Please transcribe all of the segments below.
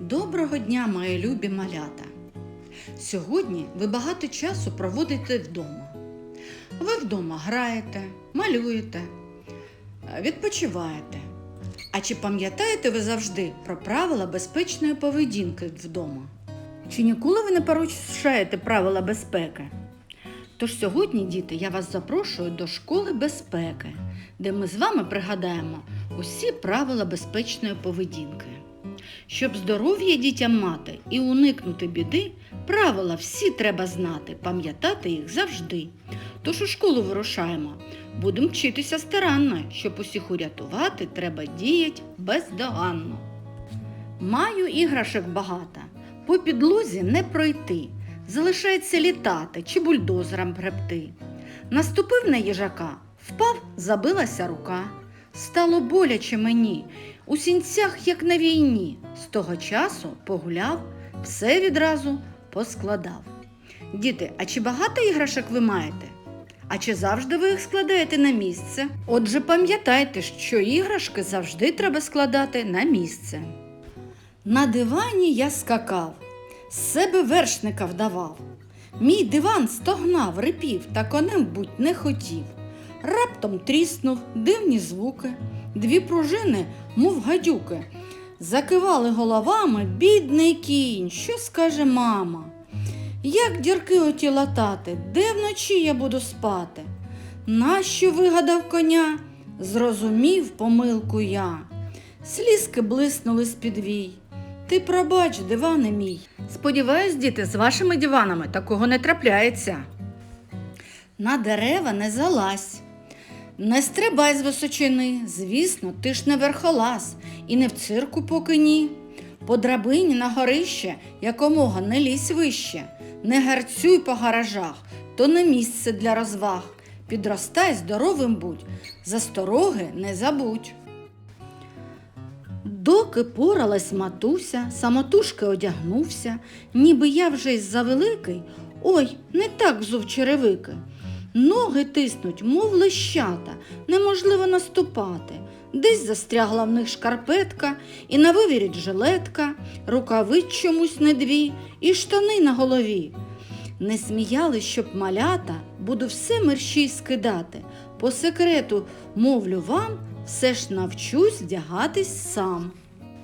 Доброго дня, мої любі малята! Сьогодні ви багато часу проводите вдома. Ви вдома граєте, малюєте, відпочиваєте. А чи пам'ятаєте ви завжди про правила безпечної поведінки вдома? Чи ніколи ви не порушаєте правила безпеки? Тож сьогодні, діти, я вас запрошую до школи безпеки, де ми з вами пригадаємо усі правила безпечної поведінки. Щоб здоров'я дітям мати і уникнути біди, правила всі треба знати, пам'ятати їх завжди. Тож у школу вирушаємо. Будемо вчитися старанно, щоб усіх урятувати, треба діяти бездоганно. Маю іграшок багато, по підлозі не пройти. Залишається літати чи бульдозером гребти. Наступив на їжака, впав, забилася рука. Стало боляче мені, у сінцях, як на війні. З того часу погуляв, все відразу поскладав. Діти, а чи багато іграшок ви маєте? А чи завжди ви їх складаєте на місце? Отже, пам'ятайте, що іграшки завжди треба складати на місце. На дивані я скакав, з себе вершника вдавав. Мій диван стогнав, рипів та конем будь не хотів. Раптом тріснув дивні звуки, дві пружини, мов гадюки. Закивали головами бідний кінь, що скаже мама. Як дірки оті латати, де вночі я буду спати? Нащо вигадав коня? Зрозумів помилку я. Слізки блиснули з підвій. Ти пробач, диване мій. Сподіваюсь, діти, з вашими диванами такого не трапляється. На дерева не залазь. Не стрибай з височини, звісно, ти ж не верхолаз, і не в цирку поки ні. По драбині на горище якомога не лізь вище, не гарцюй по гаражах, то не місце для розваг. Підростай здоровим будь, застороги не забудь. Доки поралась матуся, самотужки одягнувся, ніби я вже й завеликий, ой, не так взув черевики. Ноги тиснуть, мов лещата, неможливо наступати. Десь застрягла в них шкарпетка, і на вивіріть жилетка, рукавиць чомусь не дві, і штани на голові. Не сміяли, щоб малята, буду все мерщій скидати. По секрету, мовлю вам, все ж навчусь вдягатись сам.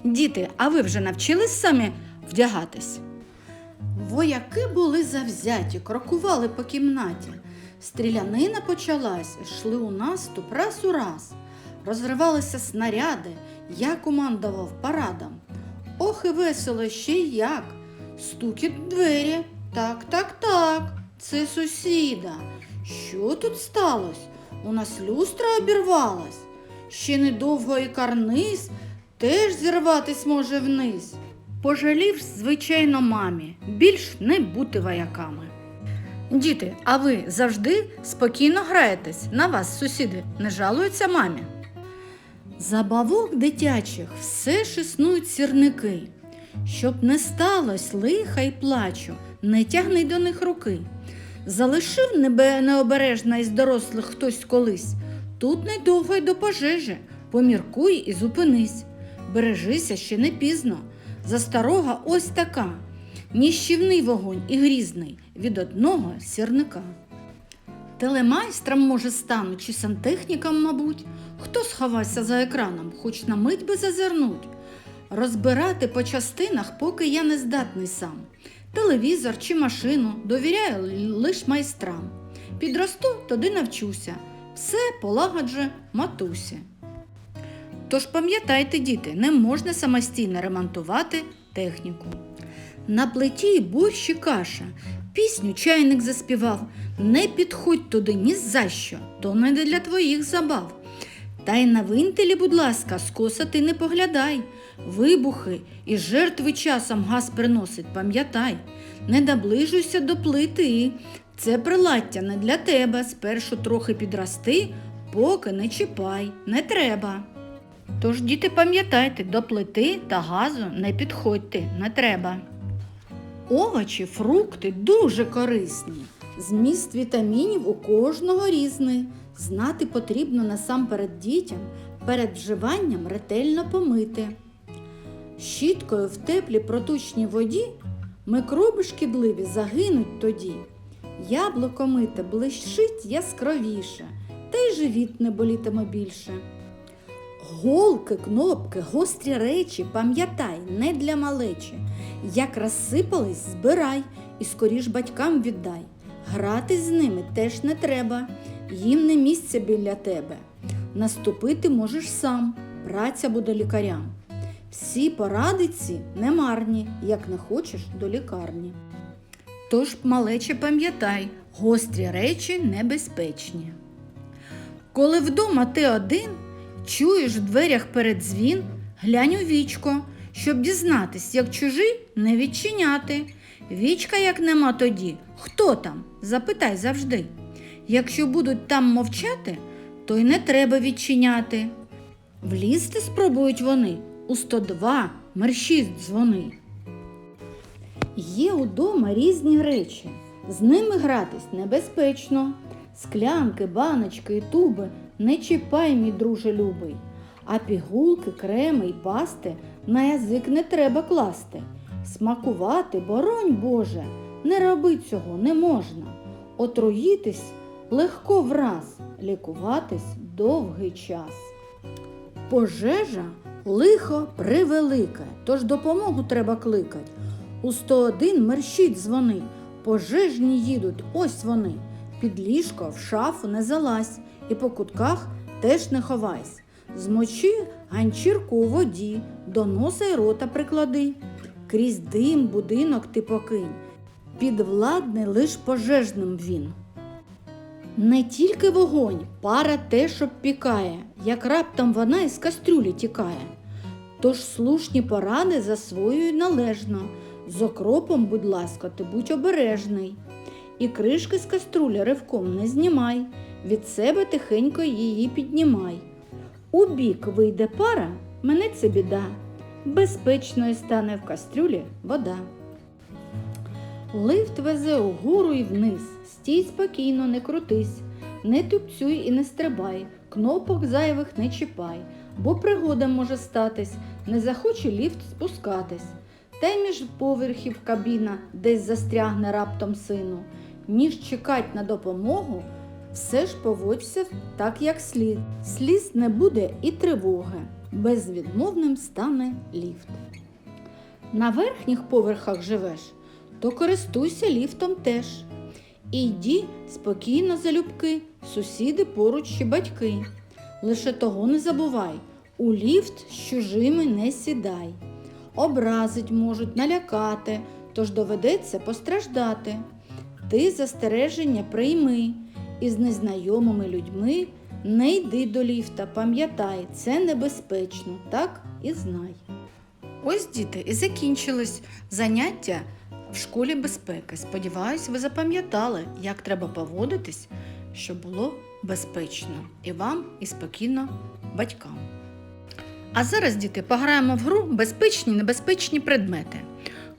Діти, а ви вже навчились самі вдягатись? Вояки були завзяті, крокували по кімнаті. Стрілянина почалась, йшли у наступ раз у раз. Розривалися снаряди, я командував парадом. Ох і весело ще й як. Стукіт двері. Так, так, так, це сусіда. Що тут сталося? У нас люстра обірвалась. Ще недовго і карниз теж зірватись може вниз. Пожалів, звичайно, мамі, більш не бути вояками. Діти, а ви завжди спокійно граєтесь? На вас сусіди не жалуються мамі? Забавок дитячих все ж існують сірники. Щоб не сталося лиха й плачу, не тягни до них руки. Залишив небе необережна із дорослих хтось колись. Тут недовго й до пожежі, поміркуй і зупинись. Бережися ще не пізно. Застарога ось така. Ніщівний вогонь і грізний від одного сірника. Телемайстром, може, стану, чи сантехніком, мабуть, хто сховався за екраном, хоч на мить би зазирнуть. Розбирати по частинах, поки я не здатний сам. Телевізор чи машину довіряю лиш майстрам. Підросту, тоді навчуся, все полагоджу матусі. Тож пам'ятайте, діти, не можна самостійно ремонтувати техніку. На плиті борщ і каша, пісню чайник заспівав. Не підходь туди ні за що, то не для твоїх забав. Та й на винтелі, будь ласка, скоса ти не поглядай. Вибухи і жертви часом газ приносить, пам'ятай. Не наближуйся до плити. Це прилаття не для тебе. Спершу трохи підрости, поки не чіпай, не треба. Тож, діти, пам'ятайте, до плити та газу не підходьте, не треба. Овочі, фрукти дуже корисні. Зміст вітамінів у кожного різний. Знати потрібно насамперед дітям перед вживанням ретельно помити. Щіткою в теплій проточній воді микроби шкідливі загинуть тоді. Яблуко мите блищить яскравіше, та й живіт не болітиме більше. Голки, кнопки, гострі речі, пам'ятай, не для малечі. Як розсипались, збирай і скоріш батькам віддай. Гратись з ними теж не треба, їм не місце біля тебе. Наступити можеш сам, праця буде лікарям. Всі поради ці не марні, як не хочеш до лікарні. Тож, малече, пам'ятай, гострі речі небезпечні. Коли вдома ти один, чуєш в дверях передзвін, глянь у вічко, щоб дізнатись, як чужий не відчиняти. Вічка, як нема тоді, хто там? Запитай завжди. Якщо будуть там мовчати, то й не треба відчиняти. Влізти спробують вони у 102 мерщі дзвони. Є удома різні речі, з ними гратись небезпечно. Склянки, баночки і туби не чіпай, мій друже любий. А пігулки, креми й пасти на язик не треба класти. Смакувати, боронь Боже, не роби цього не можна. Отруїтись легко враз, лікуватись довгий час. Пожежа лихо превелике, тож допомогу треба кликать. У 101 мерщіть дзвони, пожежні їдуть, ось вони. Під ліжко в шафу не залазь і по кутках теж не ховайсь. Змочи ганчірку у воді, до носа й рота приклади. Крізь дим будинок ти покинь, підвладний лиш пожежним він. Не тільки вогонь, пара теж обпікає, як раптом вона із кастрюлі тікає. Тож слушні поради засвоюй належно. З окропом, будь ласка, ти будь обережний. І кришки з каструлі ривком не знімай, від себе тихенько її піднімай. У бік вийде пара, мене це біда. Безпечною стане в кастрюлі вода. Лифт везе угору і вниз, стій спокійно, не крутись, не тупцюй і не стрибай, кнопок зайвих не чіпай, бо пригода може статись, не захоче ліфт спускатись. Та й між поверхів кабіна десь застрягне раптом сину. Ніж чекать на допомогу, все ж поводься так, як слід. Сліз не буде і тривоги, безвідмовним стане ліфт. На верхніх поверхах живеш, то користуйся ліфтом теж. І йди спокійно залюбки, сусіди поруч чи батьки. Лише того не забувай, у ліфт з чужими не сідай. Образить можуть налякати, тож доведеться постраждати. Ти застереження прийми, і з незнайомими людьми не йди до ліфта, пам'ятай, це небезпечно, так і знай. Ось, діти, і закінчились заняття в школі безпеки. Сподіваюсь, ви запам'ятали, як треба поводитись, щоб було безпечно і вам, і спокійно батькам. А зараз, діти, пограємо в гру безпечні небезпечні предмети.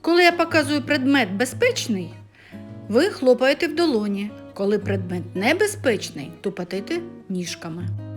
Коли я показую предмет безпечний, ви хлопаєте в долоні. Коли предмет небезпечний, тупотите ніжками.